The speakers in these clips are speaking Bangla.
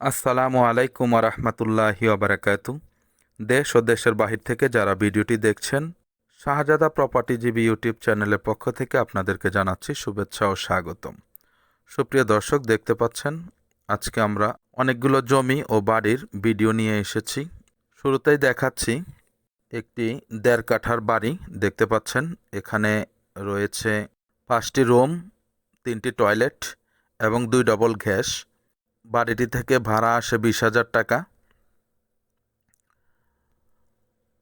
আসসালামু আলাইকুম রহমতুল্লাহি ওবরাকাতু দেশ ও দেশের বাহির থেকে যারা ভিডিওটি দেখছেন, শাহজাদা প্রপার্টিজীবী ইউটিউব চ্যানেলের পক্ষ থেকে আপনাদেরকে জানাচ্ছি শুভেচ্ছা ও স্বাগতম। সুপ্রিয় দর্শক, দেখতে পাচ্ছেন, আজকে আমরা অনেকগুলো জমি ও বাড়ির ভিডিও নিয়ে এসেছি। শুরুতেই দেখাচ্ছি একটি দেড় কাঠার বাড়ি, দেখতে পাচ্ছেন, এখানে রয়েছে পাঁচটি রুম, তিনটি টয়লেট এবং দুই ডবল গ্যাস। বাড়িটি থেকে ভাড়া আসে বিশ হাজার টাকা।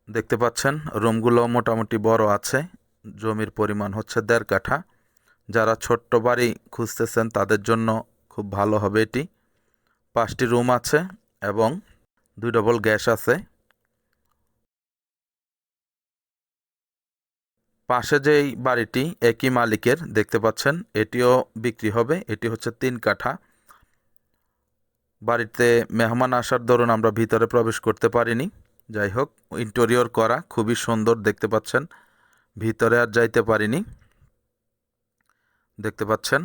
দেখতে পাচ্ছেন, রুমগুলো মোটামুটি বড় আছে। জমির পরিমাণ হচ্ছে দেড় কাঠা। যারা ছোট্ট বাড়ি খুঁজতেছেন, তাদের জন্য খুব ভালো হবে এটি। পাঁচটি রুম আছে এবং দুই ডবল গ্যাস আছে। পাশে যেই বাড়িটি, একই মালিকের, দেখতে পাচ্ছেন, এটিও বিক্রি হবে। এটি হচ্ছে তিন কাঠা। বাড়িতে মেহমান আসার দরুন আমরা ভিতরে প্রবেশ করতে পারিনি। যাই হোক ইন্টেরিয়র করা খুবই সুন্দর, দেখতে পাচ্ছেন। ভিতরে আর যাইতে পারিনি। দেখতে পাচ্ছেন?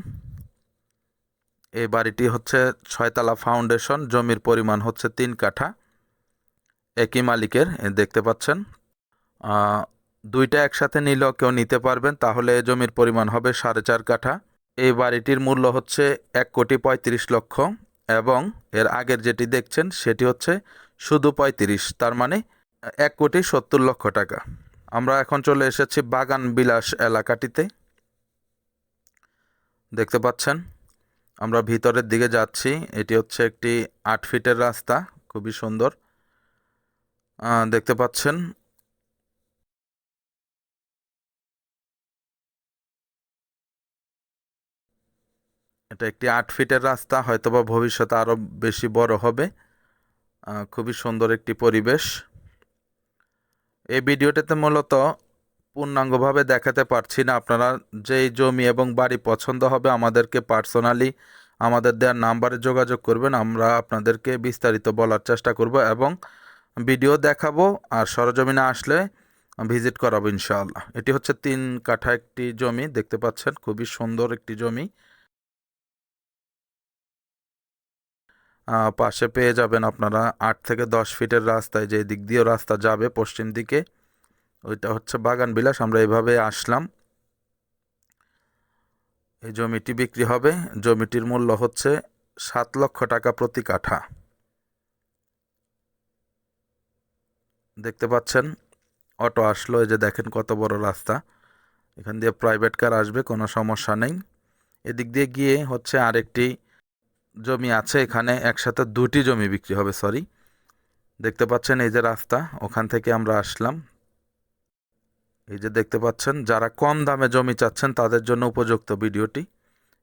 এই বাড়িটি হচ্ছে ছয়তলা ফাউন্ডেশন জমির পরিমাণ হচ্ছে তিন কাঠা। একই মালিকের দেখতে পাচ্ছেন? দুইটা একসাথে নিলেও কেউ নিতে পারবেন, তাহলে জমির পরিমাণ হবে সাড়ে চার কাঠা। এই বাড়িটির মূল্য হচ্ছে এক কোটি পঁয়ত্রিশ লক্ষ। এবং এর আগের যেটি দেখছেন সেটি হচ্ছে শুধু পঁয়ত্রিশ, তার মানে এক কোটি সত্তর লক্ষ টাকা। আমরা এখন চলে এসেছি বাগান বিলাস এলাকাটিতে। দেখতে পাচ্ছেন, আমরা ভিতরের দিকে যাচ্ছি। এটি হচ্ছে একটি আট ফিটের রাস্তা, খুবই সুন্দর। দেখতে পাচ্ছেন এটা একটি আট ফিটের রাস্তা, হয়তোবা ভবিষ্যতে আরও বেশি বড় হবে। খুবই সুন্দর একটি পরিবেশ। এই ভিডিওটাতে মূলত পূর্ণাঙ্গভাবে দেখাতে পারছি না আপনারা যেই জমি এবং বাড়ি পছন্দ হবে আমাদেরকে পার্সোনালি আমাদের দেওয়ার নাম্বারে যোগাযোগ করবেন, আমরা আপনাদেরকে বিস্তারিত বলার চেষ্টা করব এবং ভিডিও দেখাবো আর সরজমিনে আসলে ভিজিট করাবো ইনশাআল্লাহ। এটি হচ্ছে তিন কাঠা একটি জমি, দেখতে পাচ্ছেন খুবই সুন্দর একটি জমি। পাশে পেয়ে যাবেন আপনারা আট থেকে দশ ফিটের রাস্তায় যে দিক দিয়েও রাস্তা যাবে পশ্চিম দিকে, ওইটা হচ্ছে বাগান বিলাস, আমরা এভাবে আসলাম। এই জমিটি বিক্রি হবে, জমিটির মূল্য হচ্ছে সাত লক্ষ টাকা প্রতি কাঠা। দেখতে পাচ্ছেন, অটো আসলো, এই যে দেখেন কত বড় রাস্তা। এখান দিয়ে প্রাইভেট কার আসবে, কোনো সমস্যা নেই। এদিক দিয়ে গিয়ে হচ্ছে আরেকটি জমি আছে এখানে, একসাথে দুটি জমি বিক্রি হবে সরি দেখতে পাচ্ছেন এই যে রাস্তা, ওখান থেকে আমরা আসলাম। এই যে দেখতে পাচ্ছেন, যারা কম দামে জমি চাচ্ছেন, তাদের জন্য উপযুক্ত ভিডিওটি।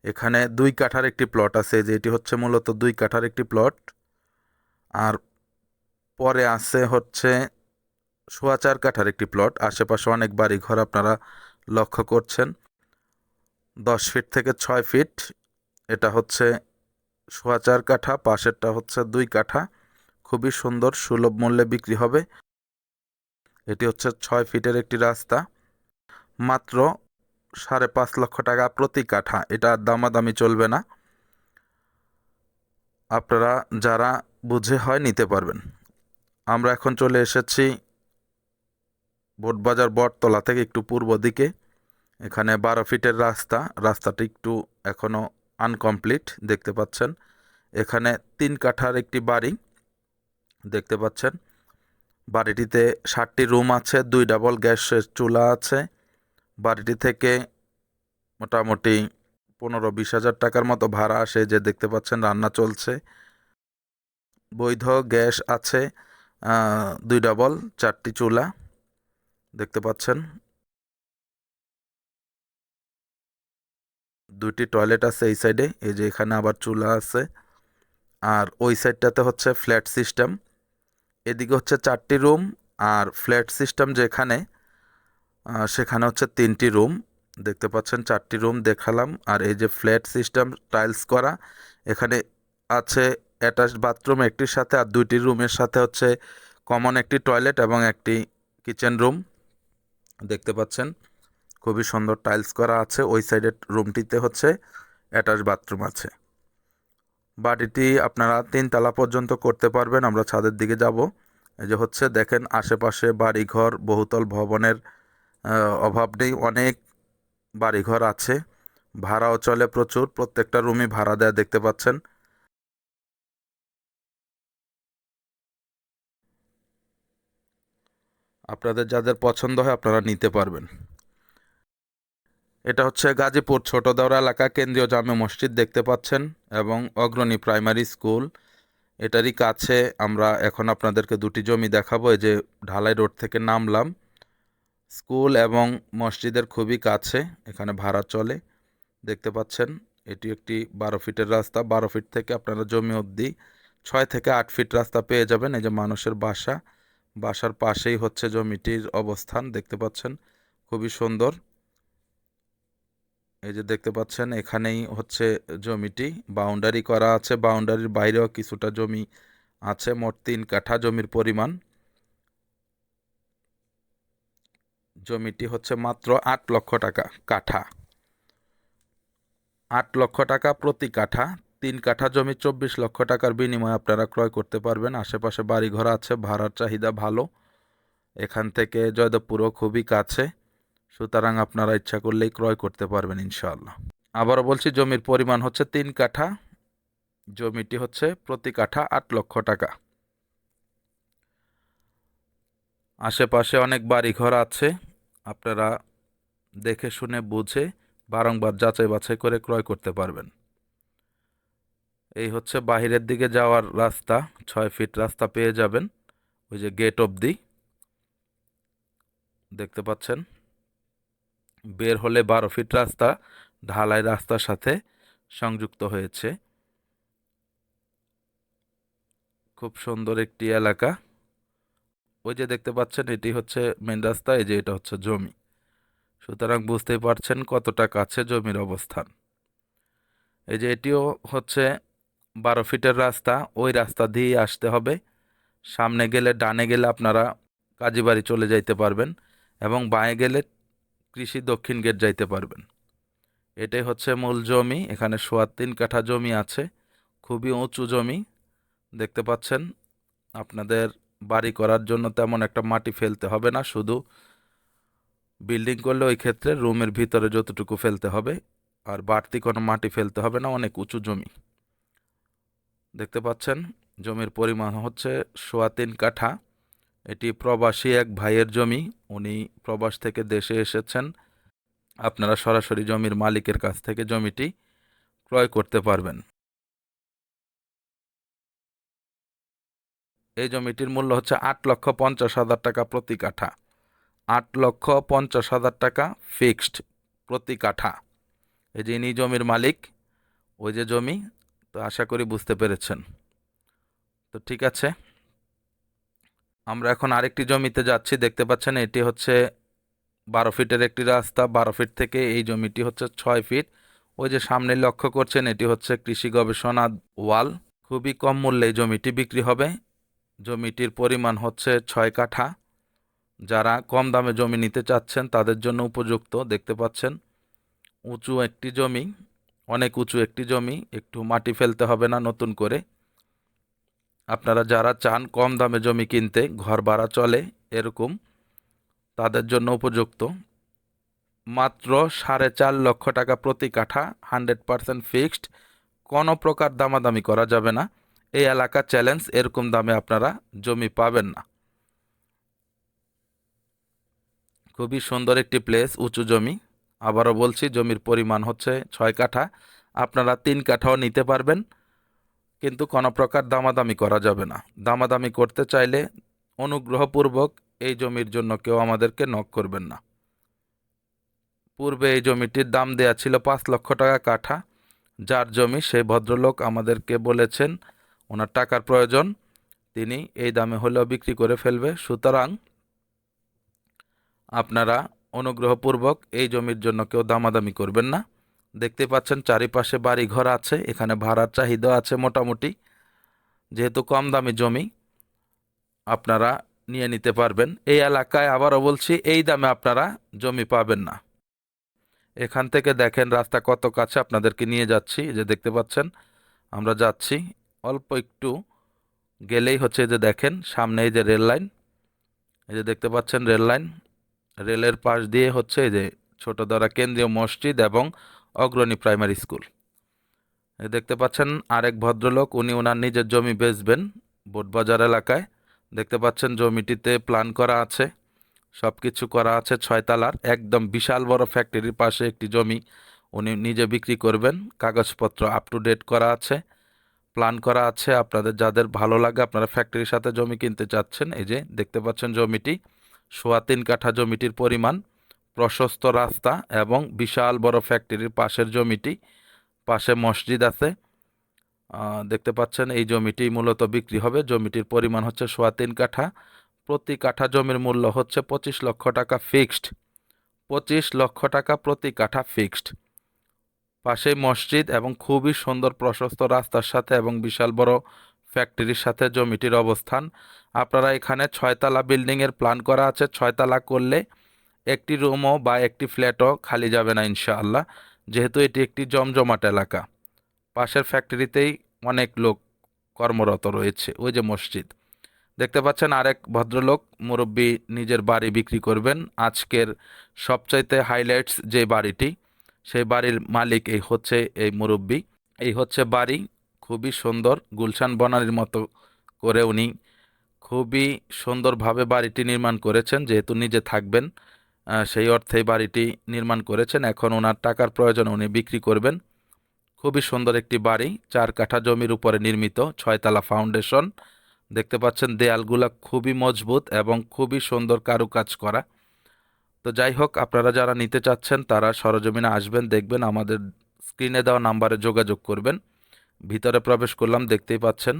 এখানে দুই কাঠার একটি প্লট আছে যে এটি হচ্ছে মূলত দুই কাঠার একটি প্লট আর পরে আছে হচ্ছে সোয়া চার কাঠার একটি প্লট আশেপাশে অনেক বাড়ি ঘর আপনারা লক্ষ্য করছেন। দশ ফিট থেকে ছয় ফিট এটা হচ্ছে সোয়া চার কাঠা, পাশেরটা হচ্ছে দুই কাঠা। খুবই সুন্দর, সুলভ মূল্যে বিক্রি হবে। এটি হচ্ছে ছয় ফিটের একটি রাস্তা। মাত্র সাড়ে পাঁচ লক্ষ টাকা প্রতি কাঠা। এটা দামাদামি চলবে না। আপনারা যারা বুঝে হয় নিতে পারবেন। আমরা এখন চলে এসেছি বোটবাজার বটতলা থেকে একটু পূর্ব দিকে। এখানে বারো ফিটের রাস্তা। রাস্তাটি একটু এখনও আনকমপ্লিট, দেখতে পাচ্ছেন। এখানে তিন কাঠার একটি বাড়ি, দেখতে পাচ্ছেন। বাড়িটিতে ষাটটি রুম আছে, দুই ডাবল গ্যাসের চুলা আছে। বাড়িটি থেকে মোটামুটি পনেরো বিশ হাজার টাকার মতো ভাড়া আসে, যে দেখতে পাচ্ছেন রান্না চলছে। বৈধ গ্যাস আছে দুই ডাবল, চারটি চুলা, দেখতে পাচ্ছেন। দুইটি টয়লেট আছে এই সাইডে, এই যে এখানে আবার চুলা আছে। আর ওই সাইডটাতে হচ্ছে ফ্ল্যাট সিস্টেম। এদিকে হচ্ছে চারটি রুম আর ফ্ল্যাট সিস্টেম যেখানে সেখানে হচ্ছে তিনটি রুম। দেখতে পাচ্ছেন চারটি রুম দেখালাম। আর এই যে ফ্ল্যাট সিস্টেম টাইলস করা, এখানে আছে অ্যাটাচড বাথরুম একটির সাথে আর দুইটি রুমের সাথে হচ্ছে কমন একটি টয়লেট এবং একটি কিচেন রুম। দেখতে পাচ্ছেন। খুবই সুন্দর টাইলস করা আছে, ওই সাইডের রুমটিতে হচ্ছে অ্যাটাচ বাথরুম আছে। বাড়িটি আপনারা তিনতলা পর্যন্ত করতে পারবেন, আমরা ছাদের দিকে যাব। এই যে হচ্ছে দেখেন আশেপাশে বাড়িঘর, বহুতল ভবনের অভাব নেই, অনেক বাড়িঘর আছে। ভাড়াও চলে প্রচুর, প্রত্যেকটা রুমই ভাড়া দেয়া দেখতে পাচ্ছেন। আপনাদের যাদের পছন্দ হয় আপনারা নিতে পারবেন। এটা হচ্ছে গাজীপুর ছোটদাওরা এলাকা, কেন্দ্রীয় জামে মসজিদ দেখতে পাচ্ছেন, এবং অগ্রণী প্রাইমারি স্কুল। এটারই কাছে আমরা এখন আপনাদেরকে দুটি জমি দেখাবো, এই যে ঢালাই রোড থেকে নামলাম। স্কুল এবং মসজিদের খুবই কাছে, এখানে ভাড়া চলে, দেখতে পাচ্ছেন। এটি একটি বারো ফিটের রাস্তা, বারো ফিট থেকে আপনারা জমি অবধি ছয় থেকে আট ফিট রাস্তা পেয়ে যাবেন, এই যে মানুষের বাসা। বাসার পাশেই হচ্ছে জমিটির অবস্থান, দেখতে পাচ্ছেন। খুবই সুন্দর। এই যে দেখতে পাচ্ছেন, এখানেই হচ্ছে জমিটি। বাউন্ডারি করা আছে। বাউন্ডারির বাইরেও কিছুটা জমি আছে, মোট তিন কাঠা জমির পরিমাণ। জমিটি হচ্ছে মাত্র আট লক্ষ টাকা কাঠা। আট লক্ষ টাকা প্রতি কাঠা। তিন কাঠা জমি চব্বিশ লক্ষ টাকার বিনিময়ে আপনারা ক্রয় করতে পারবেন। আশেপাশে বাড়িঘর আছে, ভাড়ার চাহিদা ভালো। এখান থেকে জয়দেবপুরও খুবই কাছে। সুতরাং আপনারা ইচ্ছা করলেই ক্রয় করতে পারবেন ইনশাআল্লাহ। আবারও বলছি, জমির পরিমাণ হচ্ছে তিন কাঠা। জমিটি হচ্ছে প্রতি কাঠা আট লক্ষ টাকা। আশেপাশে অনেক বাড়িঘর আছে। আপনারা দেখে শুনে বুঝে বারংবার যাচাই বাছাই করে ক্রয় করতে পারবেন। এই হচ্ছে বাহিরের দিকে যাওয়ার রাস্তা। ছয় ফিট রাস্তা পেয়ে যাবেন। ওই যে গেট অবধি। দেখতে পাচ্ছেন? বের হলে বারো ফিট রাস্তা, ঢালাই রাস্তার সাথে সংযুক্ত হয়েছে। খুব সুন্দর একটি এলাকা। ওই যে দেখতে পাচ্ছেন, এটি হচ্ছে মেন রাস্তা, এই যে এটা হচ্ছে জমি। সুতরাং বুঝতেই পারছেন কতটা কাছে জমির অবস্থান। এই যে এটিও হচ্ছে বারো ফিটের রাস্তা, ওই রাস্তা দিয়েই আসতে হবে। সামনে গেলে, ডানে গেলে আপনারা কাজীবাড়ি চলে যাইতে পারবেন এবং বাঁয়ে গেলে কৃষি দক্ষিণ গেট যাইতে পারবেন। এটাই হচ্ছে মূল জমি, এখানে সোয়া তিন কাঠা জমি আছে, খুবই উঁচু জমি। দেখতে পাচ্ছেন, আপনাদের বাড়ি করার জন্য তেমন একটা মাটি ফেলতে হবে না, শুধু বিল্ডিং করলে ওই ক্ষেত্রে রুমের ভিতরে যতটুকু ফেলতে হবে, আর বাড়তি কোনো মাটি ফেলতে হবে না, অনেক উঁচু জমি। দেখতে পাচ্ছেন, জমির পরিমাণ হচ্ছে সোয়া তিন কাঠা। এটি প্রবাসী এক ভাইয়ের জমি। উনি প্রবাস থেকে দেশে এসেছেন। আপনারা সরাসরি জমির মালিকের কাছ থেকে জমিটি ক্রয় করতে পারবেন। এই জমিটির মূল্য হচ্ছে আট লক্ষ পঞ্চাশ হাজার টাকা প্রতি কাঠা। আট লক্ষ পঞ্চাশ হাজার টাকা ফিক্সড প্রতি কাঠা। এই যে ইনি জমির মালিক, ওই যে জমি, তো আশা করি বুঝতে পেরেছেন। তো ঠিক আছে। আমরা এখন আরেকটি জমিতে যাচ্ছি, দেখতে পাচ্ছেন এটি হচ্ছে বারো ফিটের একটি রাস্তা, বারো ফিট থেকে এই জমিটি হচ্ছে ছয় ফিট। ওই যে সামনে লক্ষ্য করছেন, এটি হচ্ছে কৃষি গবেষণা ওয়াল। খুবই কম মূল্যে এই জমিটি বিক্রি হবে। জমিটির পরিমাণ হচ্ছে ছয় কাঠা। যারা কম দামে জমি নিতে চাচ্ছেন, তাদের জন্য উপযুক্ত, দেখতে পাচ্ছেন। উঁচু একটি জমি, অনেক উঁচু একটি জমি, একটু মাটি ফেলতে হবে না নতুন করে। আপনারা যারা চান কম দামে জমি কিনতে, ঘর ভাড়া চলে এরকম, তাদের জন্য উপযুক্ত। মাত্র সাড়ে চার লক্ষ টাকা প্রতি কাঠা, হান্ড্রেড পারসেন্ট ফিক্সড। কোনো প্রকার দামাদামি করা যাবে না। এই এলাকা চ্যালেঞ্জ, এরকম দামে আপনারা জমি পাবেন না। খুবই সুন্দর একটি প্লেস, উঁচু জমি। আবারও বলছি, জমির পরিমাণ হচ্ছে ছয় কাঠা। আপনারা তিন কাঠাও নিতে পারবেন। কিন্তু কোনো প্রকার দামাদামি করা যাবে না। দামাদামি করতে চাইলে অনুগ্রহপূর্বক এই জমির জন্য কেউ আমাদেরকে নক করবেন না। পূর্বে এই জমিটির দাম দেয়া ছিল পাঁচ লক্ষ টাকা কাঠা। যার জমি সেই ভদ্রলোক আমাদেরকে বলেছেন, ওনার টাকার প্রয়োজন। তিনি এই দামে হলেও বিক্রি করে ফেলবে। সুতরাং আপনারা অনুগ্রহপূর্বক এই জমির জন্য কেউ দামাদামি করবেন না। দেখতে পাচ্ছেন, চারিপাশে বাড়ি ঘর আছে, এখানে ভাড়ার চাহিদা আছে মোটামুটি। যেহেতু কম দামি জমি, আপনারা নিয়ে নিতে পারবেন। এই এলাকায় আবারও বলছি, এই দামে আপনারা জমি পাবেন না। এখান থেকে দেখেন রাস্তা কত কাছে, আপনাদেরকে নিয়ে যাচ্ছি। যে দেখতে পাচ্ছেন, আমরা যাচ্ছি। অল্প একটু গেলেই হচ্ছে যে দেখেন, সামনে এই যে রেল লাইন। এই যে দেখতে পাচ্ছেন রেল লাইন। রেলের পাশ দিয়ে হচ্ছে এই যে ছোটদরা কেন্দ্রীয় মসজিদ এবং অগ্রণী প্রাইমারি স্কুল। দেখতে পাচ্ছেন আরেক ভদ্রলোক, উনি ওনার নিজের জমি বেচবেন বোটবাজার এলাকায়। দেখতে পাচ্ছেন জমিটিতে প্ল্যান করা আছে সব কিছু করা আছে ছয়তলার, একদম বিশাল বড় ফ্যাক্টরির পাশে একটি জমি উনি নিজে বিক্রি করবেন। কাগজপত্র আপ টু ডেট করা আছে প্ল্যান করা আছে। আপনাদের যাদের ভালো লাগে, আপনারা ফ্যাক্টরির সাথে জমি কিনতে চাচ্ছেন, এই যে দেখতে পাচ্ছেন জমিটি, সোয়া তিন কাঠা জমিটির পরিমাণ। প্রশস্ত রাস্তা এবং বিশাল বড় ফ্যাক্টরির পাশের জমিটি, পাশে মসজিদ আছে। দেখতে পাচ্ছেন এই জমিটি মূলত বিক্রি হবে। জমিটির পরিমাণ হচ্ছে সোয়া তিন কাঠা। প্রতি কাঠা জমির মূল্য হচ্ছে পঁচিশ লক্ষ টাকা ফিক্সড। পঁচিশ লক্ষ টাকা প্রতি কাঠা ফিক্সড। পাশেই মসজিদ এবং খুবই সুন্দর প্রশস্ত রাস্তার সাথে এবং বিশাল বড় ফ্যাক্টরির সাথে জমিটির অবস্থান। আপনারা এখানে ছয়তলা বিল্ডিংয়ের প্ল্যান করা আছে। ছয়তলা করলে একটি রুমও বা একটি ফ্ল্যাটও খালি যাবে না ইনশাআল্লাহ, যেহেতু এটি একটি জমজমাট এলাকা। পাশের ফ্যাক্টরিতেই অনেক লোক কর্মরত রয়েছে, ওই যে মসজিদ। দেখতে পাচ্ছেন আরেক ভদ্রলোক, মুরব্বী নিজের বাড়ি বিক্রি করবেন। আজকের সবচাইতে হাইলাইটস যে বাড়িটি, সেই বাড়ির মালিক এই হচ্ছে এই মুরব্বী। এই হচ্ছে বাড়ি, খুবই সুন্দর, গুলশান বনানীর মতো করে উনি খুবই সুন্দরভাবে বাড়িটি নির্মাণ করেছেন, যেহেতু নিজে থাকবেন। সেই অর্থে বাড়িটি নির্মাণ করেছেন। এখন ওনার টাকার প্রয়োজন উনি বিক্রি করবেন। খুবই সুন্দর একটি বাড়ি, চার কাঠা জমির উপরে নির্মিত, ছয়তলা ফাউন্ডেশন। দেখতে পাচ্ছেন দেয়ালগুলা খুবই মজবুত এবং খুবই সুন্দর কারুকাজ করা। তো যাই হোক, আপনারা যারা নিতে চাচ্ছেন, তারা সরজমিনে আসবেন, দেখবেন আমাদের স্ক্রিনে দেওয়া নাম্বারে যোগাযোগ করবেন। ভিতরে প্রবেশ করলাম, দেখতেই পাচ্ছেন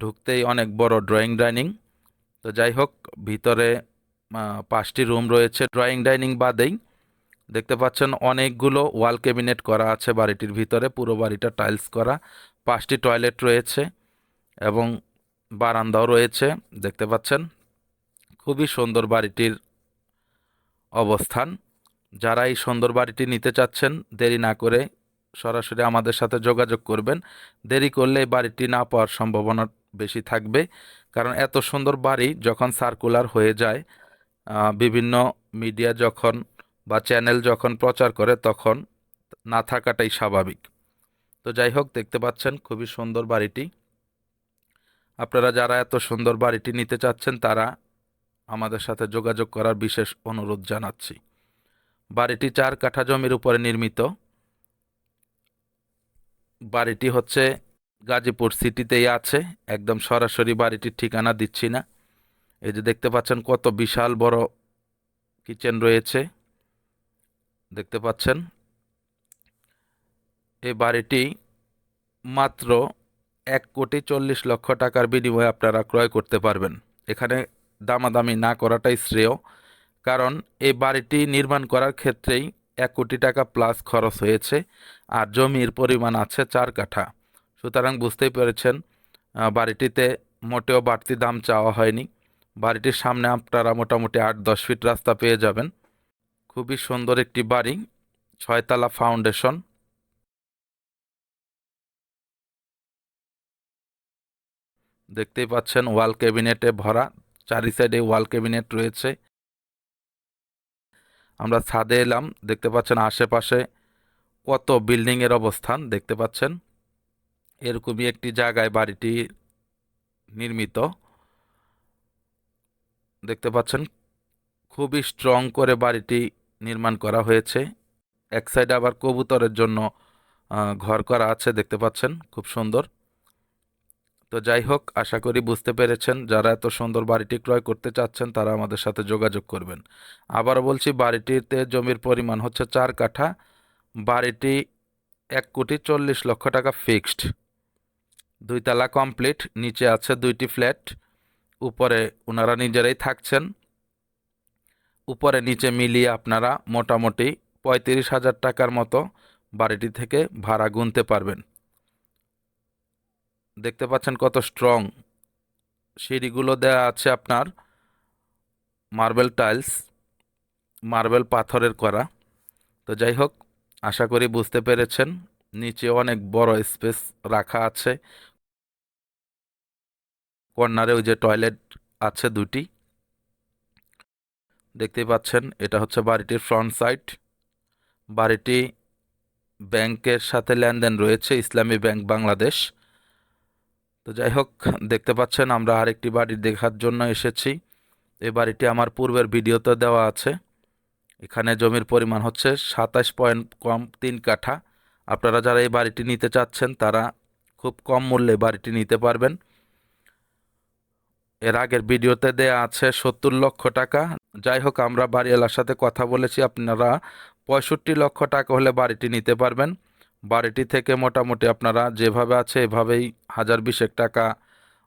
ঢুকতেই অনেক বড় ড্রয়িং ডাইনিং। তো যাই হোক, ভিতরে পাঁচটি রুম রয়েছে। ড্রয়িং ডাইনিং বাদেই দেখতে পাচ্ছেন অনেকগুলো ওয়াল ক্যাবিনেট করা আছে বাড়িটির ভিতরে, পুরো বাড়িটা টাইলস করা। পাঁচটি টয়লেট রয়েছে এবং বারান্দাও রয়েছে, দেখতে পাচ্ছেন? খুবই সুন্দর বাড়িটির অবস্থান। যারা এই সুন্দর বাড়িটি নিতে চাচ্ছেন, দেরি না করে সরাসরি আমাদের সাথে যোগাযোগ করবেন। দেরি করলে এই বাড়িটি না পাওয়ার সম্ভাবনা বেশি থাকবে, কারণ এত সুন্দর বাড়ি যখন সার্কুলার হয়ে যায় বিভিন্ন মিডিয়া যখন বা চ্যানেল যখন প্রচার করে তখন না থাকাটাই স্বাভাবিক। তো যাই হোক, দেখতে পাচ্ছেন খুবই সুন্দর বাড়িটি। আপনারা যারা এত সুন্দর বাড়িটি নিতে চাচ্ছেন, তারা আমাদের সাথে যোগাযোগ করার বিশেষ অনুরোধ জানাচ্ছি। বাড়িটি চার কাঠা জমির উপরে নির্মিত। বাড়িটি হচ্ছে গাজীপুর সিটিতেই আছে। একদম সরাসরি বাড়িটির ঠিকানা দিচ্ছি না। এই যে দেখতে পাচ্ছেন কত বিশাল বড় কিচেন রয়েছে। দেখতে পাচ্ছেন? এই বাড়িটি মাত্র এক কোটি চল্লিশ লক্ষ টাকার বিনিময়ে আপনারা ক্রয় করতে পারবেন। এখানে দামাদামি না করাটাই শ্রেয়, কারণ এই বাড়িটি নির্মাণ করার ক্ষেত্রেই এক কোটি টাকা প্লাস খরচ হয়েছে আর জমির পরিমাণ আছে চার কাঠা। সুতরাং বুঝতেই পেরেছেন বাড়িটিতে মোটেও বাড়তি দাম চাওয়া হয়নি। বাড়িটির সামনে আপনারা মোটামুটি আট দশ ফিট রাস্তা পেয়ে যাবেন। খুবই সুন্দর একটি বাড়ি, ছয়তলা ফাউন্ডেশন। দেখতেই পাচ্ছেন ওয়াল ক্যাবিনেটে ভরা, চারি সাইডে ওয়াল ক্যাবিনেট রয়েছে। আমরা ছাদে এলাম, দেখতে পাচ্ছেন আশেপাশে কত বিল্ডিংয়ের অবস্থান, দেখতে পাচ্ছেন। এরকমই একটি জায়গায় বাড়িটি নির্মিত। দেখতে পাচ্ছেন, খুবই স্ট্রং করে বাড়িটি নির্মাণ করা হয়েছে। এক সাইডে আবার কবুতরের জন্য ঘর করা আছে দেখতে পাচ্ছেন, খুব সুন্দর। তো যাই হোক, আশা করি বুঝতে পেরেছেন, যারা এত সুন্দর বাড়িটি ক্রয় করতে চাচ্ছেন, তারা আমাদের সাথে যোগাযোগ করবেন। আবারও বলছি, বাড়িটিতে জমির পরিমাণ হচ্ছে চার কাঠা। বাড়িটি এক কোটি চল্লিশ লক্ষ টাকা ফিক্সড দুই তালা কমপ্লিট নিচে আছে দুইটি ফ্ল্যাট উপরে ওনারা নিজেরাই থাকছেন। উপরে নিচে মিলিয়ে আপনারা মোটামুটি পঁয়ত্রিশ হাজার টাকার মতো বাড়িটি থেকে ভাড়া গুনতে পারবেন। দেখতে পাচ্ছেন কত স্ট্রং সিঁড়িগুলো দেওয়া আছে আপনার মার্বেল টাইলস মার্বেল পাথরের করা। তো যাই হোক, আশা করি বুঝতে পেরেছেন, নিচে অনেক বড় স্পেস রাখা আছে। কর্নারে ওই যে টয়লেট আছে দুটি দেখতেই পাচ্ছেন, এটা হচ্ছে বাড়িটির ফ্রন্ট সাইড। বাড়িটি ব্যাংকের সাথে লেনদেন রয়েছে, ইসলামী ব্যাংক বাংলাদেশ। তো যাই হোক, দেখতে পাচ্ছেন, আমরা আরেকটি বাড়ি দেখার জন্য এসেছি। এই বাড়িটি আমার পূর্বের ভিডিওতে দেওয়া আছে। এখানে জমির পরিমাণ হচ্ছে সাতাশ পয়েন্ট কম তিন কাঠা। আপনারা যারা এই বাড়িটি নিতে চাচ্ছেন, তারা খুব কম মূল্যে বাড়িটি নিতে পারবেন। এর আগের ভিডিওতে দেয়া আছে সত্তর লক্ষ টাকা। যাই হোক, আমরা বাড়িওয়ালার সাথে কথা বলেছি। আপনারা পঁয়ষট্টি লক্ষ টাকা হলে বাড়িটি নিতে পারবেন। বাড়িটি থেকে মোটামুটি আপনারা যেভাবে আছে, এভাবেই হাজার বিশেক টাকা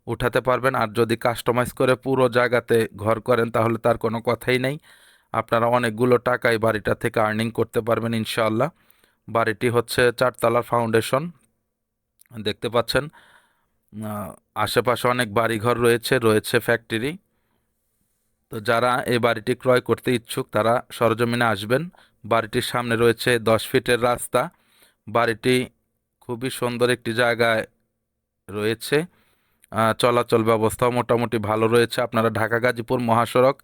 উঠাতে পারবেন। আর যদি কাস্টমাইজ করে পুরো জায়গাতে ঘর করেন, তাহলে তার কোনো কথাই নেই। আপনারা অনেকগুলো টাকাই বাড়িটা থেকে আর্নিং করতে পারবেন, ইনশাআল্লাহ। বাড়িটি হচ্ছে চারতলার ফাউন্ডেশন। দেখতে পাচ্ছেন আশেপাশে অনেক বাড়িঘর রয়েছে রয়েছে ফ্যাক্টরি তো যারা এই বাড়িটি ক্রয় করতে ইচ্ছুক, তারা সরজমিনে আসবেন। বাড়িটির সামনে রয়েছে দশ ফিটের রাস্তা। বাড়িটি খুবই সুন্দর একটি জায়গায় রয়েছে। চলাচল ব্যবস্থাও মোটামুটি ভালো রয়েছে। আপনারা ঢাকা, গাজীপুর, মহাসড়ক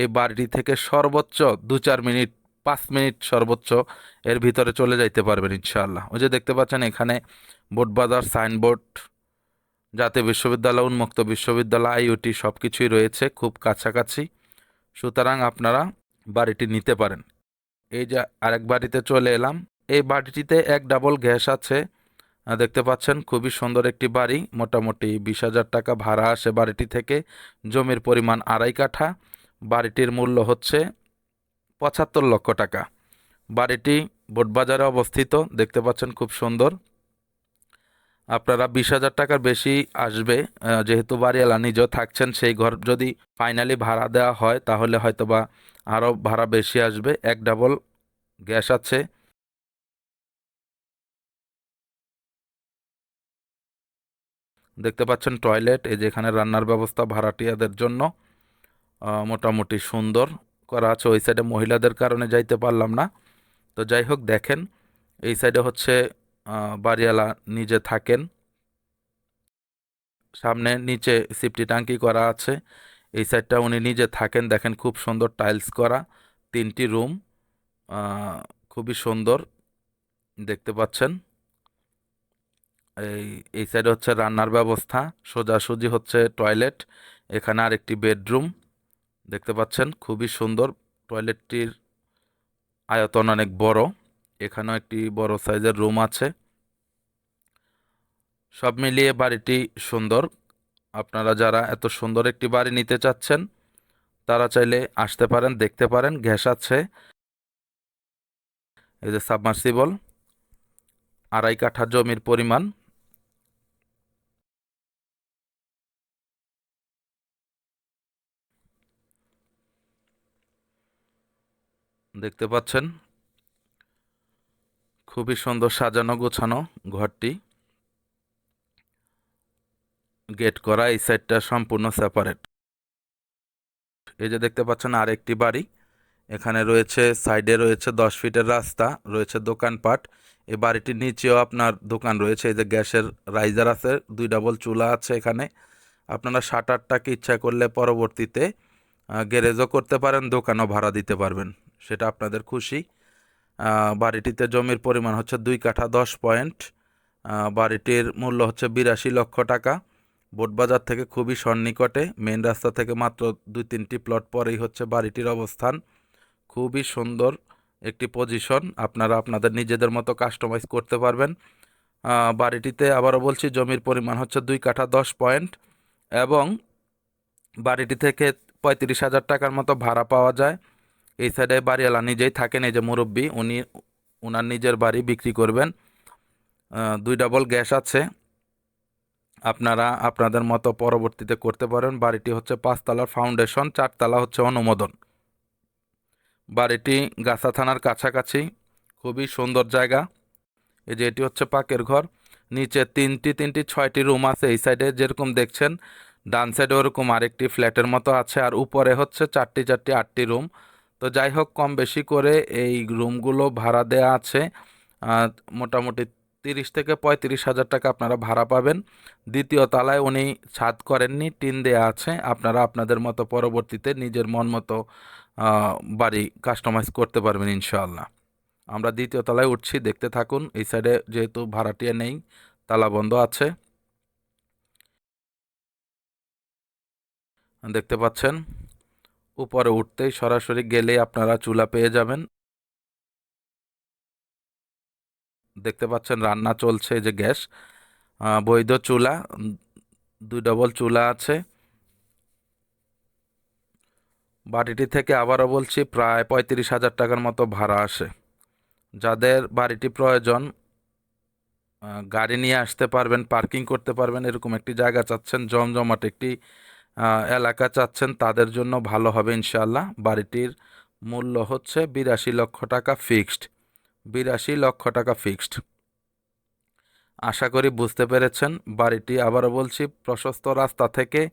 এই বাড়িটি থেকে সর্বোচ্চ দু চার মিনিট, পাঁচ মিনিট সর্বোচ্চ এর ভিতরে চলে যাইতে পারবেন ইনশাআল্লাহ। ওই যে দেখতে পাচ্ছেন এখানে বোর্ড বাজার সাইনবোর্ড জাতীয় বিশ্ববিদ্যালয়, উন্মুক্ত বিশ্ববিদ্যালয় আইওটি সব কিছুই রয়েছে খুব কাছাকাছি। সুতরাং আপনারা বাড়িটি নিতে পারেন। এই যে আরেক বাড়িতে চলে এলাম। এই বাড়িটিতে এক ডাবল গ্যাস আছে। দেখতে পাচ্ছেন খুবই সুন্দর একটি বাড়ি। মোটামুটি বিশ হাজার টাকা ভাড়া আসে বাড়িটি থেকে। জমির পরিমাণ আড়াই কাঠা। বাড়িটির মূল্য হচ্ছে পঁচাত্তর লক্ষ টাকা। বাড়িটি বোটবাজারে অবস্থিত। দেখতে পাচ্ছেন খুব সুন্দর। আপনারা বিশ হাজার টাকার বেশি আসবে যেহেতু বাড়িওয়ালা নিজেও থাকছেন, সেই ঘর যদি ফাইনালি ভাড়া দেওয়া হয়, তাহলে হয়তোবা আরও ভাড়া বেশি আসবে। এক ডাবল গ্যাস আছে। দেখতে পাচ্ছেন টয়লেট এই যে এখানে রান্নার ব্যবস্থা ভাড়াটিয়াদের জন্য। মোটামুটি সুন্দর করা আছে। ওই সাইডে মহিলাদের কারণে যাইতে পারলাম না। তো যাই হোক, দেখেন, এই সাইডে হচ্ছে বাড়িওয়ালা নিজে থাকেন। সামনে নিচে সিফটি ট্যাঙ্কি করা আছে। এই সাইডটা উনি নিজে থাকেন। দেখেন খুব সুন্দর টাইলস করা। তিনটি রুম খুবই সুন্দর। দেখতে পাচ্ছেন? এই এই সাইডে হচ্ছে রান্নার ব্যবস্থা। সোজাসুজি হচ্ছে টয়লেট এখানে আরেকটি বেডরুম দেখতে পাচ্ছেন? খুবই সুন্দর। টয়লেটটির আয়তন অনেক বড়। এখানেও একটি বড় সাইজের রুম আছে। সব মিলিয়ে বাড়িটি সুন্দর। আপনারা যারা এত সুন্দর একটি বাড়ি নিতে চাচ্ছেন, তারা চাইলে আসতে পারেন, দেখতে পারেন, গ্যাস আছে। এই যে সাবমার্সিবল, আড়াই কাঠা জমির পরিমাণ। দেখতে পাচ্ছেন খুবই সুন্দর সাজানো গোছানো ঘরটি। গেট করা এই সাইডটা সম্পূর্ণ সেপারেট এই যে দেখতে পাচ্ছেন আরেকটি বাড়ি। এখানে রয়েছে, সাইডে রয়েছে দশ ফিটের রাস্তা, রয়েছে দোকানপাট। এই বাড়িটির নিচেও আপনার দোকান রয়েছে, এই যে গ্যাসের রাইজার আছে, দুই ডাবল চুলা আছে এখানে। আপনারা শাটারটাকে ইচ্ছা করলে পরবর্তীতে গ্যারেজও করতে পারেন, দোকানও ভাড়া দিতে পারবেন, সেটা আপনাদের খুশি। বাড়িটিতে জমির পরিমাণ হচ্ছে দুই কাঠা দশ পয়েন্ট। বাড়িটির মূল্য হচ্ছে বিরাশি লক্ষ টাকা। বোটবাজার থেকে খুবই সন্নিকটে মেন রাস্তা থেকে মাত্র দুই তিনটি প্লট পরেই হচ্ছে বাড়িটির অবস্থান। খুবই সুন্দর একটি পজিশন আপনারা আপনাদের নিজেদের মতো কাস্টমাইজ করতে পারবেন। বাড়িটিতে আবারও বলছি, জমির পরিমাণ হচ্ছে দুই কাঠা দশ পয়েন্ট এবং বাড়িটি থেকে পঁয়ত্রিশ হাজার টাকার মতো ভাড়া পাওয়া যায়। এই সাইডে বাড়িওয়ালা নিজেই থাকেন, এই যে মুরব্বী, উনি ওনার নিজের বাড়ি বিক্রি করবেন। দুই ডাবল গ্যাস আছে। আপনারা আপনাদের মতো পরবর্তীতে করতে পারেন। বাড়িটি হচ্ছে পাঁচতলার ফাউন্ডেশন চারতলা হচ্ছে অনুমোদন। বাড়িটি গাছা থানার কাছাকাছি, খুবই সুন্দর জায়গা। এই যে এটি হচ্ছে পাকের ঘর। নিচে তিনটি তিনটি, ছয়টি রুম আছে। এই সাইডে যেরকম দেখছেন, ডান সাইডে ওরকম আরেকটি ফ্ল্যাটের মতো আছে। আর উপরে হচ্ছে চারটি চারটি, আটটি রুম। তো যাই হোক, কম বেশি করে এই রুমগুলো ভাড়া দেয়া আছে। মোটামুটি তিরিশ থেকে পঁয়ত্রিশ হাজার টাকা আপনারা ভাড়া পাবেন। দ্বিতীয় তলায় উনি ছাদ করেননি, টিন দেয়া আছে। আপনারা আপনাদের মতো পরবর্তীতে নিজের মন মতো বাড়ি কাস্টমাইজ করতে পারবেন ইনশাআল্লাহ। আমরা দ্বিতীয় তলায় উঠছি, দেখতে থাকুন। এই সাইডে যেহেতু ভাড়াটিয়া নেই, তালা বন্ধ আছে। দেখতে পাচ্ছেন? উপরে উঠতেই সরাসরি গেলে আপনারা চুলা পেয়ে যাবেন। দেখতে পাচ্ছেন রান্না চলছে যে গ্যাস বৈধ চুলা, দুই ডবল চুলা আছে। বাড়িটি থেকে আবারও বলছি, প্রায় পঁয়ত্রিশ হাজার টাকার মতো ভাড়া আসে। যাদের বাড়িটি প্রয়োজন গাড়ি নিয়ে আসতে পারবেন, পার্কিং করতে পারবেন, এরকম একটি জায়গা চাচ্ছেন, জমজমাট একটি এলাকা চাচ্ছেন তাদের জন্য ভালো হবে ইনশাল্লাহ বাড়িটির মূল্য হচ্ছে বিরাশি লক্ষ টাকা ফিক্সড। বিরাশি লক্ষ টাকা ফিক্সড। আশা করি বুঝতে পেরেছেন। বাড়িটি আবারও বলছি, প্রশস্ত রাস্তা থেকে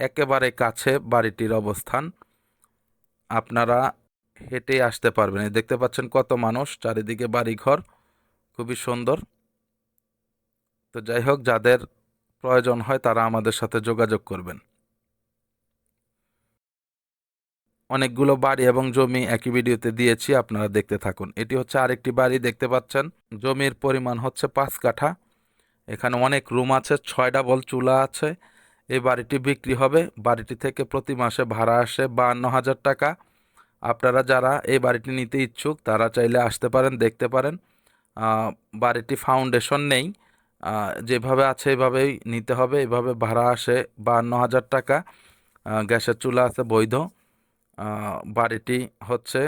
একেবারে কাছে বাড়িটির অবস্থান। আপনারা হেঁটে আসতে পারবেন। দেখতে পাচ্ছেন কত মানুষ, চারিদিকে বাড়িঘর, খুবই সুন্দর। তো যাই হোক, যাদের প্রয়োজন হয় তারা আমাদের সাথে যোগাযোগ করবেন। অনেকগুলো বাড়ি এবং জমি একই ভিডিওতে দিয়েছি, আপনারা দেখতে থাকুন। এটি হচ্ছে আরেকটি বাড়ি, দেখতে পাচ্ছেন। জমির পরিমাণ হচ্ছে পাঁচ কাঠা। এখানে অনেক রুম আছে, ছয় ডাবল চুলা আছে। এই বাড়িটি বিক্রি হবে। বাড়িটি থেকে প্রতি মাসে ভাড়া আসে বাহান্ন হাজার টাকা। আপনারা যারা এই বাড়িটি নিতে ইচ্ছুক, তারা চাইলে আসতে পারেন, দেখতে পারেন। বাড়িটি ফাউন্ডেশন নেই। যেভাবে আছে এভাবেই নিতে হবে। এভাবে ভাড়া আসে বাহান্ন হাজার টাকা। গ্যাসের চুলা আছে বৈধ। বাড়িটি হচ্ছে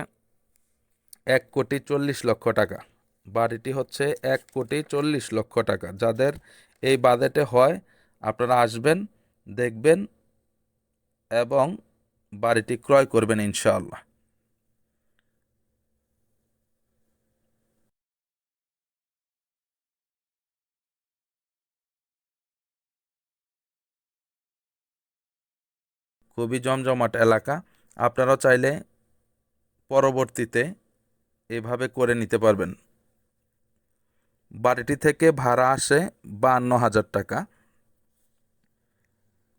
এক কোটি চল্লিশ লক্ষ টাকা। বাড়িটি হচ্ছে এক কোটি চল্লিশ লক্ষ টাকা। যাদের এই বাজেটে হয়, আপনারা আসবেন, দেখবেন এবং বাড়িটি ক্রয় করবেন ইনশাআল্লাহ। খুবই জমজমাট এলাকা। আপনারাও চাইলে পরবর্তীতে এভাবে করে নিতে পারবেন। বাড়িটি থেকে ভাড়া আসে বান্ন হাজার টাকা।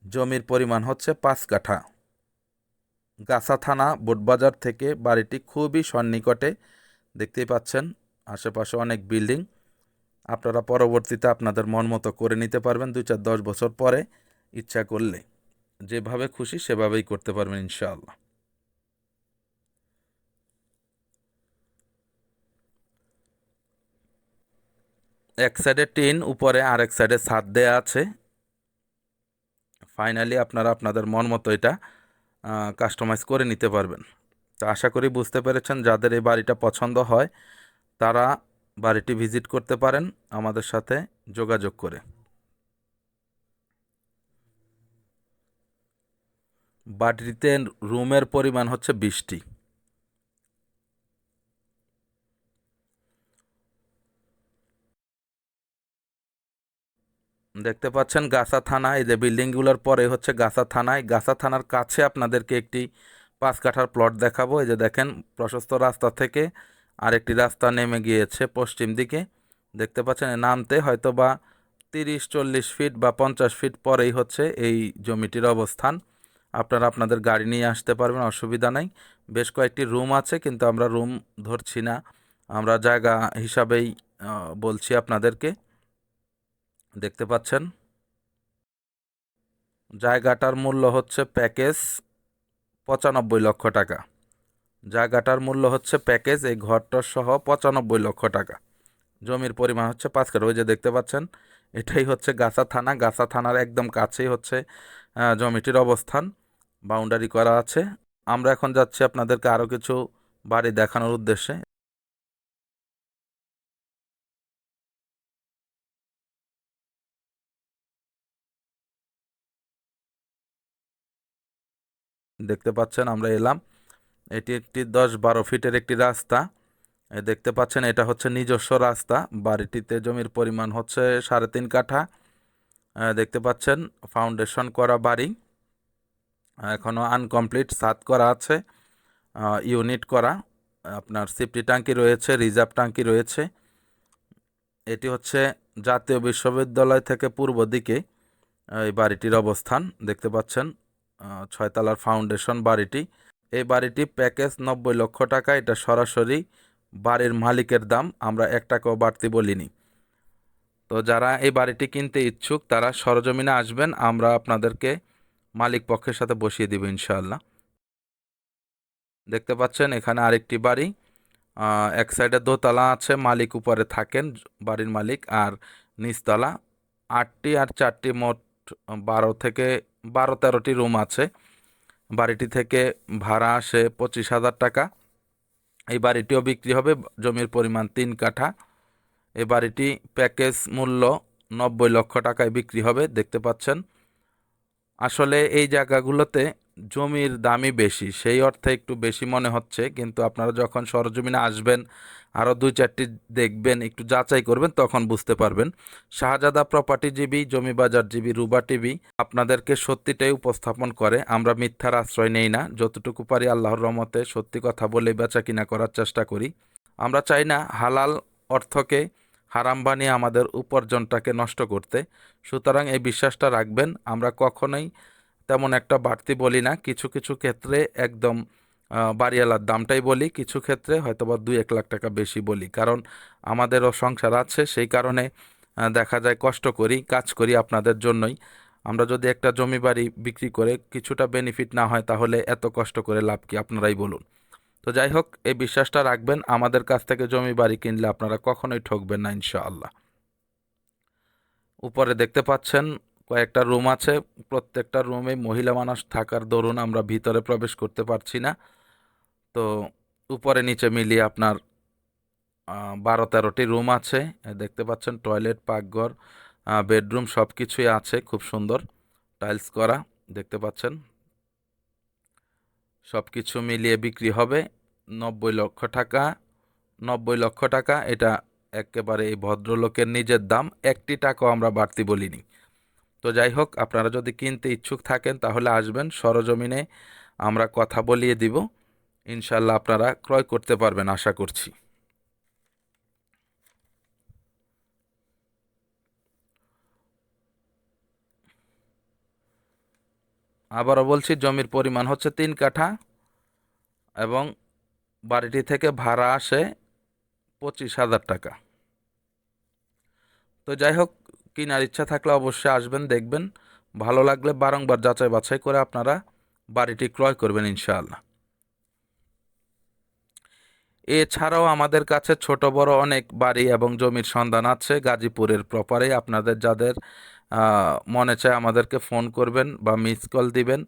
জমির পরিমাণ হচ্ছে পাঁচ কাঠা। গাছা থানা, বোটবাজার থেকে বাড়িটি খুবই সন্নিকটে দেখতেই পাচ্ছেন, আশেপাশে অনেক বিল্ডিং। আপনারা পরবর্তীতে আপনাদের মন মতো করে নিতে পারবেন দুই চার দশ বছর পরে ইচ্ছা করলে। যেভাবে খুশি সেভাবেই করতে পারবেন ইনশাআল্লাহ। এক সাইডে টিন উপরে আরেক সাইডে ছাদ দেয়া আছে। ফাইনালি আপনারা আপনাদের মন মতো এটা কাস্টমাইজ করে নিতে পারবেন। তো আশা করি বুঝতে পেরেছেন, যাদের এই বাড়িটা পছন্দ হয়, তারা বাড়িটি ভিজিট করতে পারেন, আমাদের সাথে যোগাযোগ করে। বাড়িতে রুমের পরিমাণ হচ্ছে বিশটি দেখতে পাচ্ছেন গাছা থানা এই যে বিল্ডিংগুলোর পরে হচ্ছে গাছা থানায়। গাছা থানার কাছে আপনাদেরকে একটি পাঁচ কাঠার প্লট দেখাবো। এই যে দেখেন, প্রশস্ত রাস্তা থেকে আরেকটি রাস্তা নেমে গিয়েছে পশ্চিম দিকে। দেখতে পাচ্ছেন নামতে হয়তো বা তিরিশ, চল্লিশ ফিট বা পঞ্চাশ ফিট পরেই হচ্ছে এই জমিটির অবস্থান। আপনারা আপনাদের গাড়ি নিয়ে আসতে পারবেন, অসুবিধা নাই। বেশ কয়েকটি রুম আছে, কিন্তু আমরা রুম ধরছি না। আমরা জায়গা হিসাবেই বলছি আপনাদেরকে। দেখতে পাচ্ছেন? জায়গাটার মূল্য হচ্ছে প্যাকেজ পঁচানব্বই লক্ষ টাকা। জায়গাটার মূল্য হচ্ছে প্যাকেজ, এই ঘরটার সহ পঁচানব্বই লক্ষ টাকা। জমির পরিমাণ হচ্ছে পাঁচ কাঠা। ওই যে দেখতে পাচ্ছেন, এটাই হচ্ছে গাছা থানা। গাছা থানার একদম কাছেই হচ্ছে জমিটির অবস্থান। বাউন্ডারি করা আছে। আমরা এখন যাচ্ছি আপনাদেরকে আরও কিছু বাড়ি দেখানোর উদ্দেশ্যে। দেখতে পাচ্ছেন, আমরা এলাম। এটি একটি দশ বারো ফিটের একটি রাস্তা। দেখতে পাচ্ছেন, এটা হচ্ছে নিজস্ব রাস্তা। বাড়িটিতে জমির পরিমাণ হচ্ছে সাড়ে তিন কাঠা। দেখতে পাচ্ছেন, ফাউন্ডেশন করা বাড়ি। এখনও আনকমপ্লিট, সাত করা আছে ইউনিট করা। আপনার সেফটি ট্যাঙ্কি রয়েছে, রিজার্ভ ট্যাঙ্কি রয়েছে। এটি হচ্ছে জাতীয় বিশ্ববিদ্যালয় থেকে পূর্ব দিকে এই বাড়িটির অবস্থান। দেখতে পাচ্ছেন ছয়তলার ফাউন্ডেশন বাড়িটি। এই বাড়িটি প্যাকেজ নব্বই লক্ষ টাকা। এটা সরাসরি বাড়ির মালিকের দাম। আমরা এক টাকাও বাড়তি বলিনি। তো যারা এই বাড়িটি কিনতে ইচ্ছুক, তারা সরজমিনে আসবেন। আমরা আপনাদেরকে মালিক পক্ষের সাথে বসিয়ে দিব ইনশাআল্লাহ। দেখতে পাচ্ছেন, এখানে আরেকটি বাড়ি। এক সাইডে দোতলা আছে। মালিক উপরে থাকেন, বাড়ির মালিক। আর নিচতলা আটটি আর চারটি মোট বারো থেকে বারো তেরোটি রুম আছে। বাড়িটি থেকে ভাড়া আসে পঁচিশ হাজার টাকা। এই বাড়িটিও বিক্রি হবে, জমির পরিমাণ তিন কাঠা। এই বাড়িটি প্যাকেজ মূল্য নব্বই লক্ষ টাকায় বিক্রি হবে, দেখতে পাচ্ছেন। আসলে এই জায়গাগুলোতে জমির দামই বেশি, সেই অর্থে একটু বেশি মনে হচ্ছে, কিন্তু আপনারা যখন সরজমিনে আসবেন আরও দুই চারটি দেখবেন, একটু যাচাই করবেন, তখন বুঝতে পারবেন। শাহজাদা প্রপার্টিজীবী জমি বাজারজীবী রুবা টিভি আপনাদেরকে সত্যিটাই উপস্থাপন করে। আমরা মিথ্যার আশ্রয় নেই না। যতটুকু পারি আল্লাহর রহমতে সত্যি কথা বলে বেচা কিনা করার চেষ্টা করি। আমরা চাই না হালাল অর্থকে হারাম বানিয়ে আমাদের উপার্জনটাকে নষ্ট করতে। সুতরাং এই বিশ্বাসটা রাখবেন। আমরা কখনোই তেমন একটা বাড়তি বলি না। কিছু কিছু ক্ষেত্রে একদম বাড়িওয়ালার দামটাই বলি, কিছু ক্ষেত্রে হয়তো বা দুই এক লাখ টাকা বেশি বলি। কারণ আমাদেরও সংসার আছে, সেই কারণে দেখা যায় কষ্ট করি, কাজ করি আপনাদের জন্যই। আমরা যদি একটা জমি বাড়ি বিক্রি করে কিছুটা বেনিফিট না হয়, তাহলে এত কষ্ট করে লাভ কি আপনারাই বলুন। তো যাই হোক, এই বিশ্বাসটা রাখবেন, আমাদের কাছ থেকে জমি বাড়ি কিনলে আপনারা কখনোই ঠকবেন না, ইনশাআল্লাহ। উপরে দেখতে পাচ্ছেন, কয়েকটা রুম আছে, প্রত্যেকটা রুমে মহিলা মানুষ থাকার দরুন আমরা ভিতরে প্রবেশ করতে পারছি না। তো উপরে নিচে মিলিয়ে আপনার বারো তেরোটি রুম আছে। দেখতে পাচ্ছেন টয়লেট, পাকঘর বেডরুম সব কিছুই আছে খুব সুন্দর টাইলস করা, দেখতে পাচ্ছেন। সব কিছু মিলিয়ে বিক্রি হবে নব্বই লক্ষ টাকা, নব্বই লক্ষ টাকা। এটা একেবারে এই ভদ্রলোকের নিজের দাম, একটি টাকাও আমরা বাড়তি বলিনি। তো যাই হোক, আপনারা যদি কিনতে ইচ্ছুক থাকেন তাহলে আসবেন, সরজমিনে আমরা কথা বলিয়ে দিব। ইনশাল্লাহ আপনারা ক্রয় করতে পারবেন, আশা করছি। আবারও বলছি, জমির পরিমাণ হচ্ছে তিন কাঠা এবং বাড়িটি থেকে ভাড়া আসে পঁচিশ হাজার টাকা। তো যাই হোক, কেনার ইচ্ছা থাকলে অবশ্যই আসবেন, দেখবেন। ভালো লাগলে বারংবার যাচাই বাছাই করে আপনারা বাড়িটি ক্রয় করবেন ইনশাআল্লাহ। এছাড়াও আমাদের কাছে ছোট, বড় অনেক বাড়ি এবং জমির সন্ধান আছে। গাজীপুরের প্রপারে আপনাদের যাদের মনে চায় আমাদেরকে ফোন করবেন বা মিস কল দিবেন,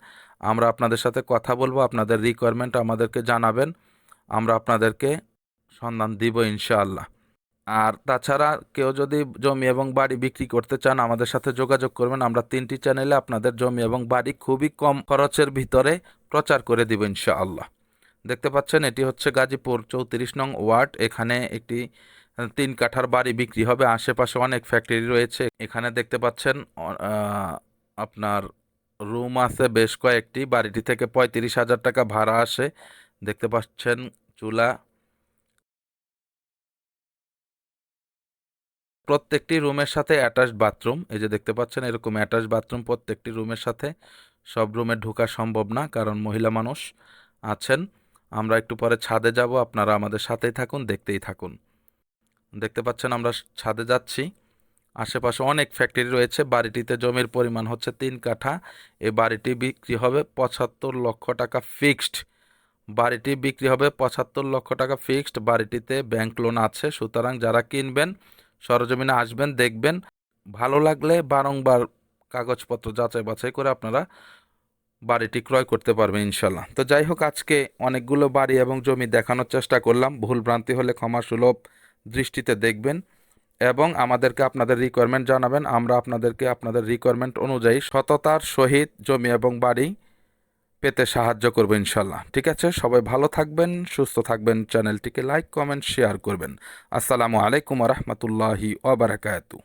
আমরা আপনাদের সাথে কথা বলব, আপনাদের রিকোয়ারমেন্ট আমাদেরকে জানাবেন, আমরা আপনাদেরকে সন্ধান দিব ইনশাআল্লাহ। আর তাছাড়া কেউ যদি জমি এবং বাড়ি বিক্রি করতে চান, আমাদের সাথে যোগাযোগ করবেন, আমরা তিনটি চ্যানেলে আপনাদের জমি এবং বাড়ি খুবই কম খরচের ভিতরে প্রচার করে দিব ইনশাআল্লাহ। দেখতে পাচ্ছেন, এটি হচ্ছে গাজীপুর চৌত্রিশ নং ওয়ার্ড। এখানে একটি তিন কাঠার বাড়ি বিক্রি হবে। আশেপাশে অনেক ফ্যাক্টরি রয়েছে। এখানে দেখতে পাচ্ছেন আপনার রুম আছে বেশ কয়েকটি। বাড়িটি থেকে পঁয়ত্রিশ হাজার টাকা ভাড়া আসে। দেখতে পাচ্ছেন, চুলা। প্রত্যেকটি রুমের সাথে অ্যাটাচড বাথরুম এই যে দেখতে পাচ্ছেন, এরকম অ্যাটাচড বাথরুম প্রত্যেকটি রুমের সাথে। সব রুমে ঢোকা সম্ভব না, কারণ মহিলা মানুষ আছেন। আমরা একটু পরে ছাদে যাব, আপনারা আমাদের সাথেই থাকুন, দেখতেই থাকুন। দেখতে পাচ্ছেন আমরা ছাদে যাচ্ছি। আশেপাশে অনেক ফ্যাক্টরি রয়েছে, বাড়িটিতে জমির পরিমাণ হচ্ছে তিন কাঠা। এই বাড়িটি বিক্রি হবে পঁচাত্তর লক্ষ টাকা ফিক্সড বাড়িটি বিক্রি হবে পঁচাত্তর লক্ষ টাকা ফিক্সড বাড়িটিতে ব্যাংক লোন আছে, সুতরাং যারা কিনবেন, সরজমিনে আসবেন, দেখবেন। ভালো লাগলে বারংবার কাগজপত্র যাচাই বাছাই করে আপনারা বাড়িটি ক্রয় করতে পারবেন ইনশাল্লাহ। তো যাই হোক, আজকে অনেকগুলো বাড়ি এবং জমি দেখানোর চেষ্টা করলাম। ভুল ভ্রান্তি হলে ক্ষমা সুলভ দৃষ্টিতে দেখবেন এবং আমাদেরকে আপনাদের রিকোয়ারমেন্ট জানাবেন। আমরা আপনাদেরকে আপনাদের রিকোয়ারমেন্ট অনুযায়ী সততার সহিত জমি এবং বাড়ি পেতে সাহায্য করব, ইনশাল্লাহ। ঠিক আছে? সবাই ভালো থাকবেন, সুস্থ থাকবেন। চ্যানেলটিকে লাইক কমেন্ট শেয়ার করবেন। আসসালামু আলাইকুম রহমতুল্লাহি ওবরাকাতু